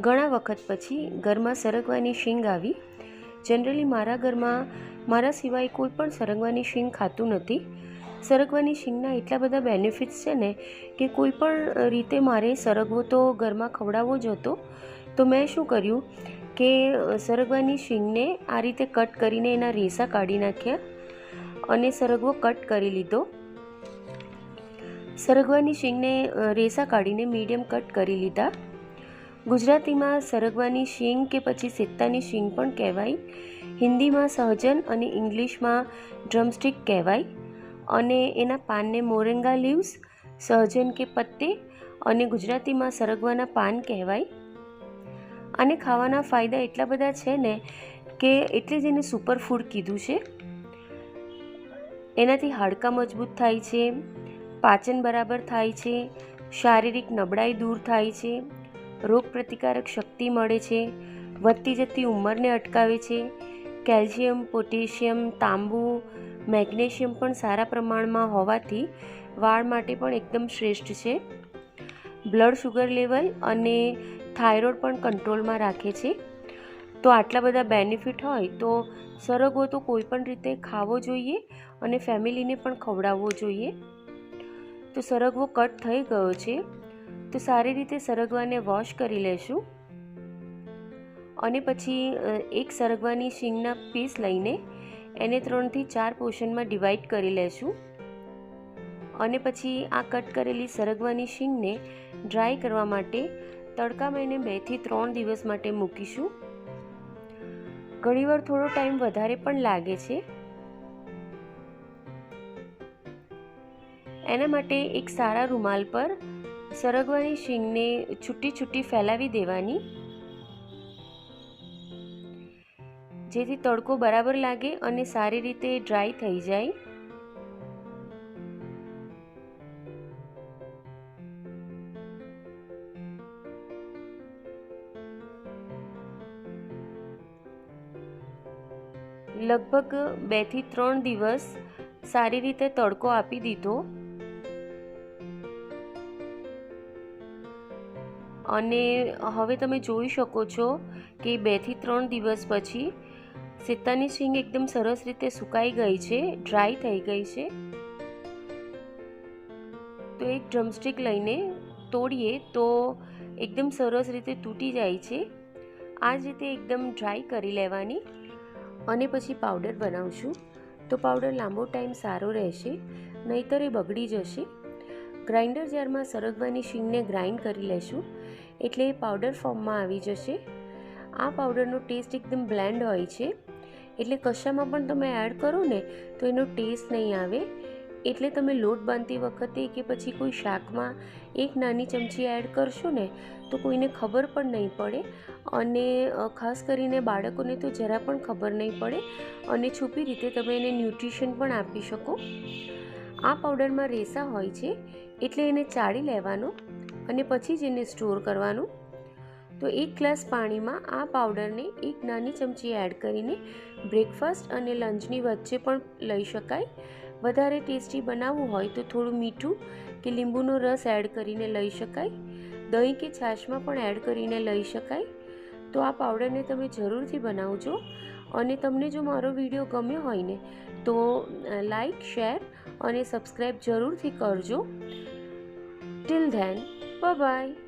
ઘણા વખત પછી ઘરમાં સરગવાની શીંગ આવી. જનરલી મારા ઘરમાં, મારા સિવાય કોઈ પણ સરગવાની શીંગ ખાતું નથી. સરગવાની શીંગના એટલા બધા બેનિફિટ્સ છે ને કે કોઈ પણ રીતે મારે સરગવો તો ઘરમાં ખવડાવવો જ હતો. તો મેં શું કર્યું કે, સરગવાની શીંગને આ રીતે કટ કરીને એના રેસા કાઢી નાખ્યા અને સરગવો કટ કરી લીધો. સરગવાની શીંગને રેસા કાઢીને મીડિયમ કટ કરી લીધા. ગુજરાતીમાં સરગવાની શીંગ કે પછી સિત્તાની શીંગ પણ કહેવાય. હિન્દીમાં સહજન અને ઇંગ્લિશમાં ડ્રમસ્ટિક કહેવાય. અને એના પાનને મોરંગા લીવ્સ, સહજન કે પત્તે અને ગુજરાતીમાં સરગવાના પાન કહેવાય. આને ખાવાના ફાયદા એટલા બધા છે ને કે એટલે જ એને સુપર ફૂડ કીધું છે. એનાથી હાડકાં મજબૂત થાય છે, પાચન બરાબર થાય છે, શારીરિક નબળાઈ દૂર થાય છે રોગ પ્રતિકારક શક્તિ મળે છે, વધતી જતી ઉંમરને અટકાવે છે. કેલ્શિયમ, પોટેશિયમ, તાંબુ, મેગ્નેશિયમ પણ સારા પ્રમાણમાં હોવાથી વાળ માટે પણ એકદમ શ્રેષ્ઠ છે. બ્લડ શુગર લેવલ અને થાઇરોઇડ પણ કંટ્રોલમાં રાખે છે. તો આટલા બધા બેનિફિટ હોય તો સરગવો તો કોઈ પણ રીતે ખાવો જોઈએ અને ફેમિલીને પણ ખવડાવવો જોઈએ. તો સરગવો કટ થઈ ગયો છે. તો સારી રીતે સરગવાને વોશ કરી લેશું. અને પછી એક સરગવાની શીંગના પીસ લઈને એને ત્રણથી ચાર પોર્શનમાં ડિવાઈડ કરી લેશું. અને પછી આ કટ કરેલી સરગવાની શીંગને ડ્રાય કરવા માટે તડકામાં એને બેથી ત્રણ દિવસ માટે મૂકીશું. ઘણીવાર થોડો ટાઈમ વધારે પણ લાગે છે. એના માટે એક સારા રૂમાલ પર સરગવાની શીંગને છૂટી છૂટી ફેલાવી દેવાની. જેથી તડકો બરાબર લાગે અને સારી રીતે ડ્રાય થઈ જાય. લગભગ બેથી ત્રણ દિવસ સારી રીતે તડકો આપી દીધો. અને હવે તમે જોઈ શકો છો કે બેથી ત્રણ દિવસ પછી સિત્તાની શીંગ એકદમ સરસ રીતે સુકાઈ ગઈ છે ડ્રાય થઈ ગઈ છે. તો એક ડ્રમસ્ટિક લઈને તોડીએ તો એકદમ સરસ રીતે તૂટી જાય છે. આ જ રીતે એકદમ ડ્રાય કરી લેવાની અને પછી પાવડર બનાવશું. તો પાવડર લાંબો ટાઈમ સારો રહેશે, નહીતર એ બગડી જશે. ગ્રાઇન્ડર જારમાં સરગવાની શીંગને ગ્રાઇન્ડ કરી લેશું. એટલે એ પાવડર ફોર્મમાં આવી જશે. આ પાવડરનો ટેસ્ટ એકદમ બ્લેન્ડ હોય છે. એટલે કશામાં પણ તમે એડ કરો ને, તો એનો ટેસ્ટ નહીં આવે. એટલે તમે લોટ બાંધતી વખતે કે પછી કોઈ શાકમાં એક નાની ચમચી એડ કરશો ને, તો કોઈને ખબર પણ નહીં પડે. અને ખાસ કરીને બાળકોને તો જરા પણ ખબર નહીં પડે. અને છુપી રીતે તમે એને ન્યુટ્રિશન પણ આપી શકો. આ પાવડરમાં રેસા હોય છે. એટલે એને ચાળી લેવાનું અને પછી જ એને સ્ટોર કરવાનું. તો એક ગ્લાસ પાણીમાં આ પાવડરને એક નાની ચમચી એડ કરીને બ્રેકફાસ્ટ અને લંચની વચ્ચે પણ લઈ શકાય. વધારે ટેસ્ટી બનાવવું હોય તો થોડું મીઠું કે લીંબુનો રસ એડ કરીને લઈ શકાય. દહીં કે છાશમાં પણ એડ કરીને લઈ શકાય. તો આ પાવડરને તમે જરૂરથી બનાવજો. અને તમને જો મારો વીડિયો ગમ્યો હોય ને, તો લાઈક, શેર અને સબસ્ક્રાઈબ જરૂરથી કરજો. Till then by